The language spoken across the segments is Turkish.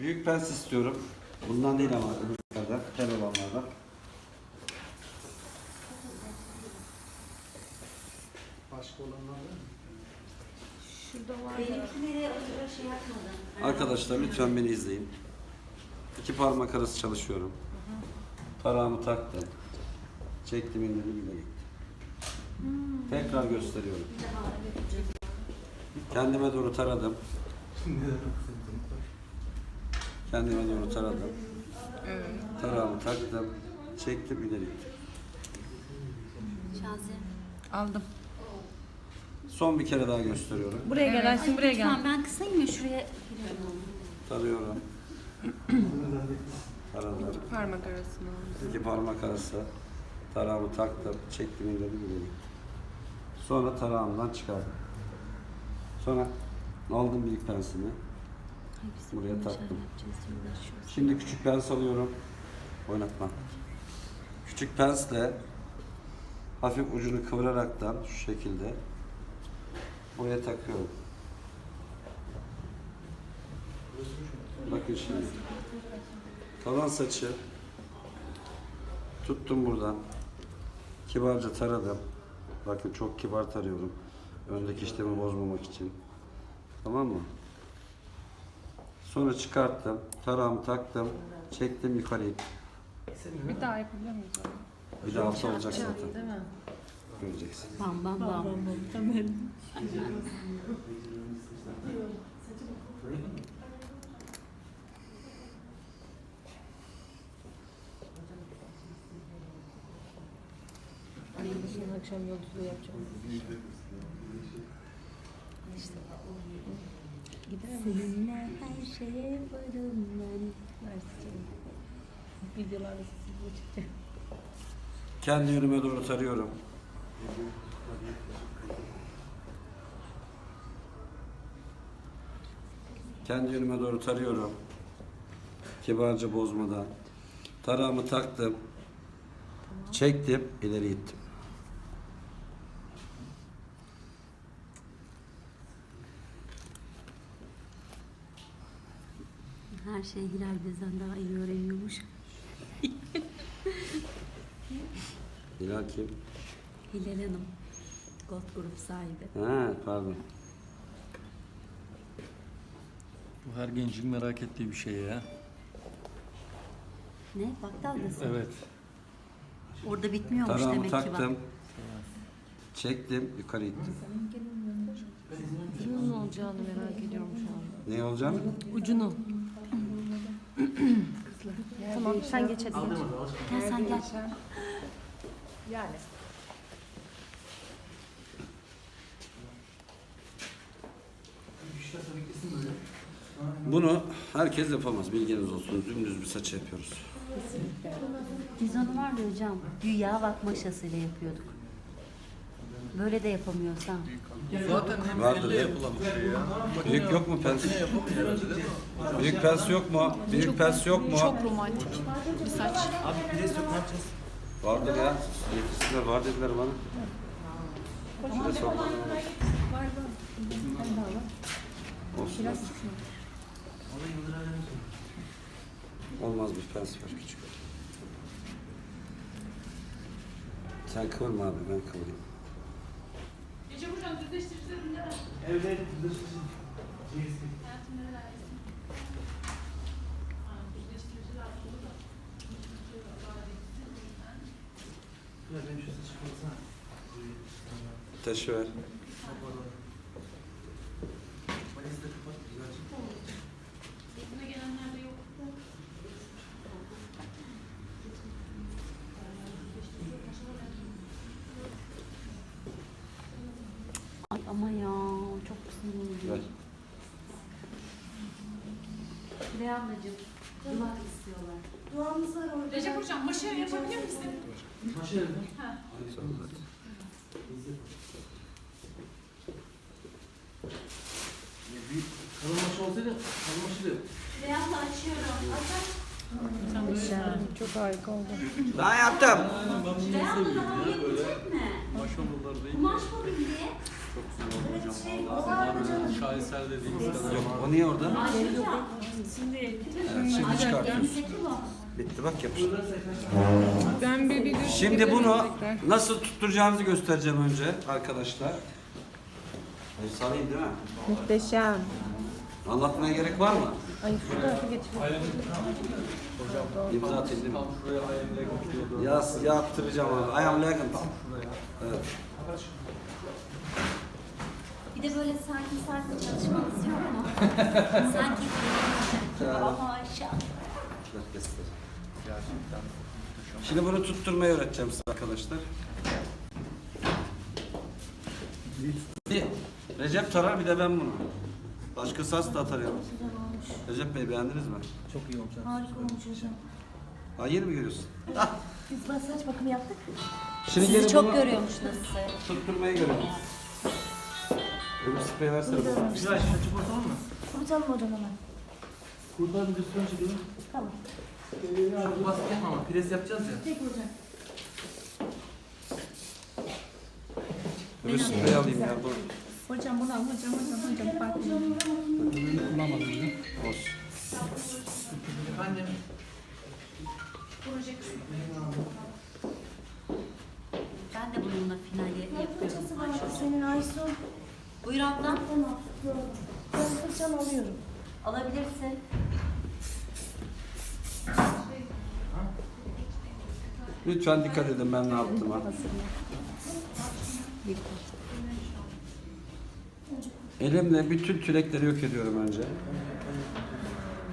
Büyük pens istiyorum. Bundan değil ama öbürlerden, tel olanlardan. Başka olanlar var mı? Şurada var. Benimkileri acaba şey yapmadım. Arkadaşlar lütfen beni izleyin. İki parmak arası çalışıyorum. Parağımı taktım. Çektim indirdim bile gitti. Tekrar gösteriyorum. Kendime doğru taradım. Kendime doğru taradım. Evet. Tarağımı taktım. Çektim ileri gittim. Şazi. Aldım. Son bir kere daha gösteriyorum. Buraya gel Ayşin buraya Lütfen gel. ben kısayım ya şuraya giriyorum. Tarıyorum. Taradım. Parmak arasına. İki parmak arası. Tarağımı taktım. Çektim ileri gittim. Sonra tarağımdan çıkardım. Sonra aldım büyük pensimi. Buraya taktım. Şimdi küçük pens alıyorum. Oynatma. Küçük pensle hafif ucunu kıvıraraktan şu şekilde buraya takıyorum. Bakın şimdi. Kalan saçı tuttum buradan. Kibarca taradım. Bakın çok kibar tarıyorum. Öndeki işlemi bozmamak için. Tamam mı? Sonra çıkarttım. Tarağımı taktım. Çektim yukarı ittim. Bir daha yapabilir miyiz? Bir de altta olacak zaten. mi? Göreceksin. Bam bam bam. Akşam yolculuğu yapacağım. Seninle her şeye varım ben. Videolarda sesli çıkacak. Kendi yönüme doğru tarıyorum. Kendi yönüme doğru tarıyorum. Kibarca bozmadan. Tarağımı taktım. Çektim, ileri gittim. Her şeyi Hilal bizden daha iyi öğreniyormuş. Hilal kim? Hilal Hanım. Gold grup sahibi. Ha, pardon. Bu her gencin merak ettiği bir şey ya. Ne? Bak dalgası. Evet. Orada bitmiyormuş Tarağımı demek ki bak. taktım. Çektim, yukarı gittim. Bunun ne olacağını merak ediyorum şu an. Ne olacak? Ucunu. Tamam sen geç hadi geç. Gel sen gel. Yani. Bunu herkes yapamaz, bilginiz olsun. Dümdüz bir saç yapıyoruz. Biz onu var ya hocam güya bak maşasıyla yapıyorduk. Böyle de yapamıyorsan. Zaten hem Vardır elle ya. yapılan bir şey ya. Büyük yok mu pens? Büyük pens yok mu? Büyük pens yok mu? Çok romantik bir saç. Abi pres yok ne yapacağız? Vardır ya. Yetişsinler var dediler bana. Şurada sormadım. Olsun. Olmaz bir pens var küçük. Sen kıvırma abi ben kıvırayım. Evet evet. Ceviz. Ya benim şu saçı kalsana. Taşı ver. Valizi de kapat güzelce. Ay ama ya çok sinirli. Ver. Süreyya ablacığım duvar istiyorlar. Duamız var orada. Recep Hocam maşa yapabilir misin? Zaten. Ya büyük kalın maşı olsaydı kalın maşı da yok. Abla açıyorum. Aç aç. Çok harika oldu. Ben yaptım. Süreyya abla daha gelecek mi? Maşallah değil. Kumaş mobilya. Çok güzel oldu hocam. Şey, Vallahi? Şaheser dediğimiz kadar. Yok o niye orada? Açacağım. Şimdi Şimdi çıkartıyoruz. Bitti bak yapıştı. Ben bir video Şimdi bunu nasıl tutturacağımızı göstereceğim önce arkadaşlar. Ay sarayım değil mi? Muhteşem. Anlatmaya gerek var mı? Ay şu tarafa geçelim. İmza atayım değil mi? Ya, yaptıracağım abi. I am legend. Evet. Bir de böyle sakin sakin çalışmanız yok mu? Sanki Ama aşağı. Şimdi bunu tutturmayı öğreteceğim size arkadaşlar. Bir Recep tarar bir de ben bunu. Başkası hasta atar ya. Recep Bey beğendiniz mi? Çok iyi olmuş. Harika olmuş hocam. Ha yeni mi görüyorsun? Biz masaj bakımı yaptık. Şimdi Sizi gelin çok bunu görüyormuş nasıl. Tutturmayı görelim. Öbür spreyi versene bana. Güzel açık ortalama mı? Kurtalım hocam hemen. Kurtar bir üstüne çekelim. Tamam. Çok basit yapma ama pres yapacağız ya. Peki hocam. Öbür spreyi alayım ya. Bu Hocam bunu al hocam hocam hocam. Bak. olsun. Efendim. Ben de bununla finali yapıyorum. Senin Aysun. Buyur abla. Tamam. Ben alıyorum. Alabilirsin. Lütfen dikkat edin ben ne yaptım ha. Elimle bütün tülekleri yok ediyorum önce.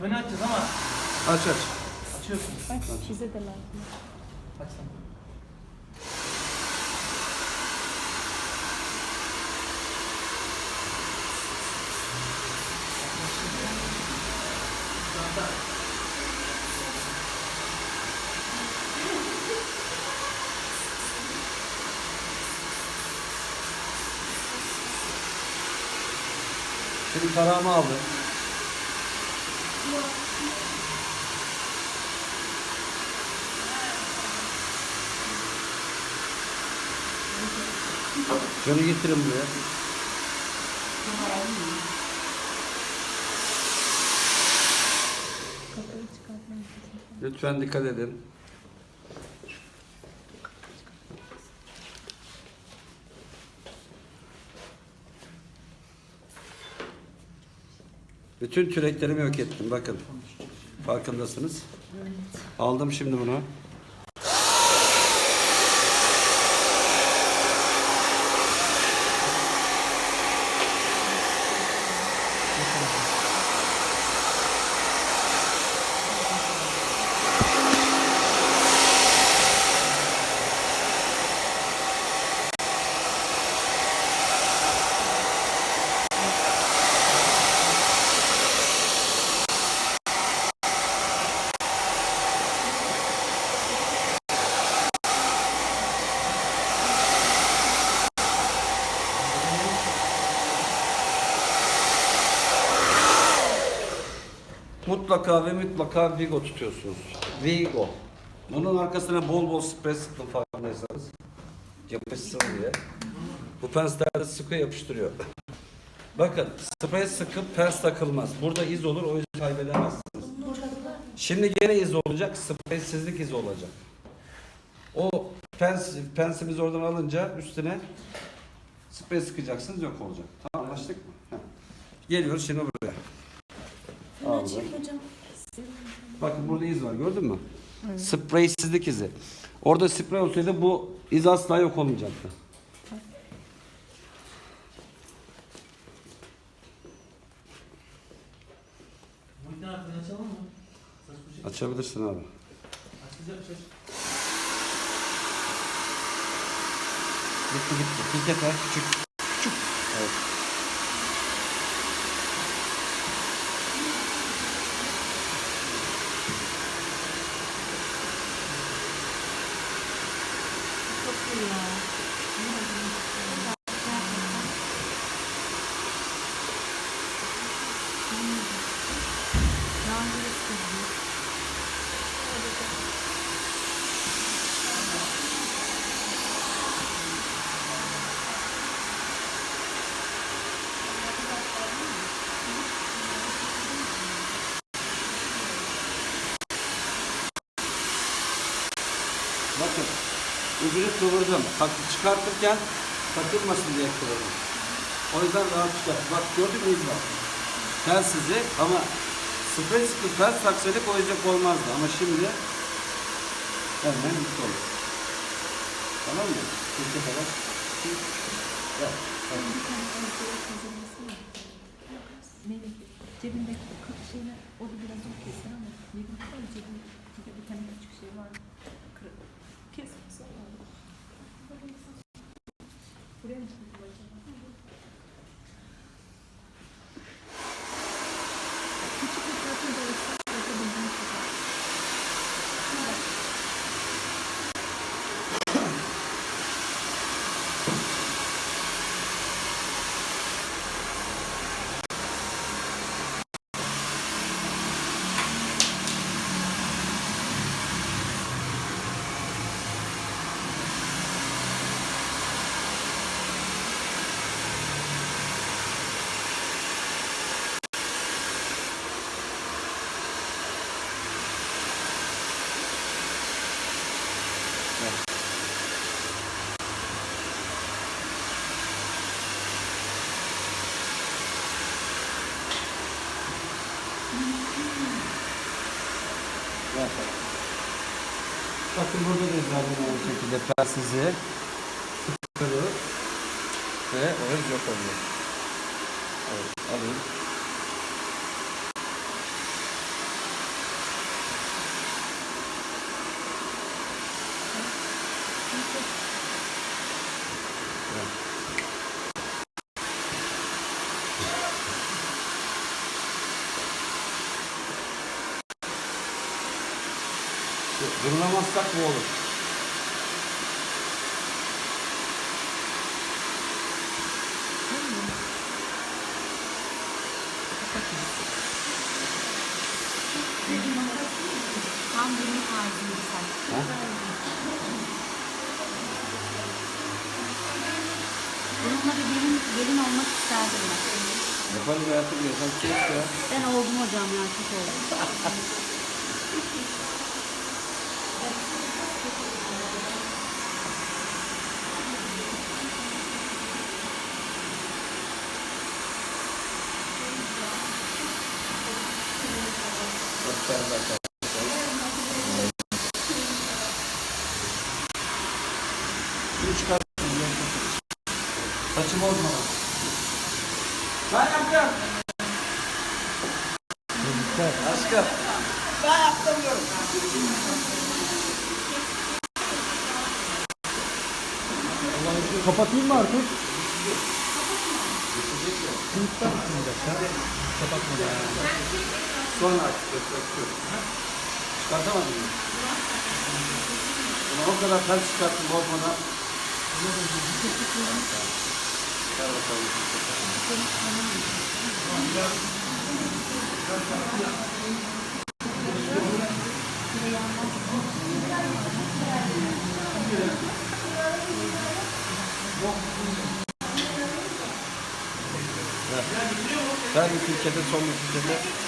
Fön açacağız ama Aç aç. açıyorsun. Bak bize de lazım. Açsana. Şimdi tarağımı aldım. Şunu getirin buraya. Lütfen dikkat edin. Bütün türeklerimi yok ettim. Bakın. Farkındasınız. Aldım şimdi bunu. Mutlaka ve mutlaka Vigo tutuyorsunuz. Vigo. Bunun arkasına bol bol sprey sıktım farkındaysanız. Yapışsın diye. Bu penslerde sıkı yapıştırıyor. Bakın sprey sıkıp pens takılmaz. Burada iz olur o yüzden kaybedemezsiniz. Şimdi gene iz olacak, spreysizlik izi olacak. O pens, pensimizi oradan alınca üstüne sprey sıkacaksınız yok olacak. Tamam anlaştık mı? Heh. Geliyoruz şimdi buraya. Hocam. Bakın burada iz var gördün mü? Spreysizlik izi. Orada sprey olsaydı bu iz asla yok olmayacaktı. Açabilirsin abi. Bitti bitti. Filtre küçük. Küçük. Evet. Ucunu kıvırdım. Bak çıkartırken takılmasın diye kıvırdım. O yüzden rahat çıkar. Bak gördün mü. Telsizi ama sıkı ters taksaydık oyuncak olmazdı. Ama şimdi hemen bitti olur. Tamam mı? Türkçe falan. Gel. Cebindeki kırk şeyler, o da biraz zor keser ama ne bileyim var cebinde bir tane küçük şey var. Bakın burada da zaten aynı şekilde telsizi sıkılır ve oyun yok oluyor. Evet, alayım. Durulamazsak bu olur. Tam benim tarzımdı sen. Bununla bir gelin, gelin olmak isterdim ben. Yaparız hayatım yapan şey ya. Ben oldum hocam ya çok oldum. Şunu çıkar. Saçı bozma. Ben yapıyorum. Aşkım. Ben yaptım diyorum. Kapatayım mı artık? Sonra aç. Öpüyorum. Çıkartamadın mı? Ulan o kadar ters çıkarttım bozmadan. Ver bir Türkiye'de son bir Türkiye'de.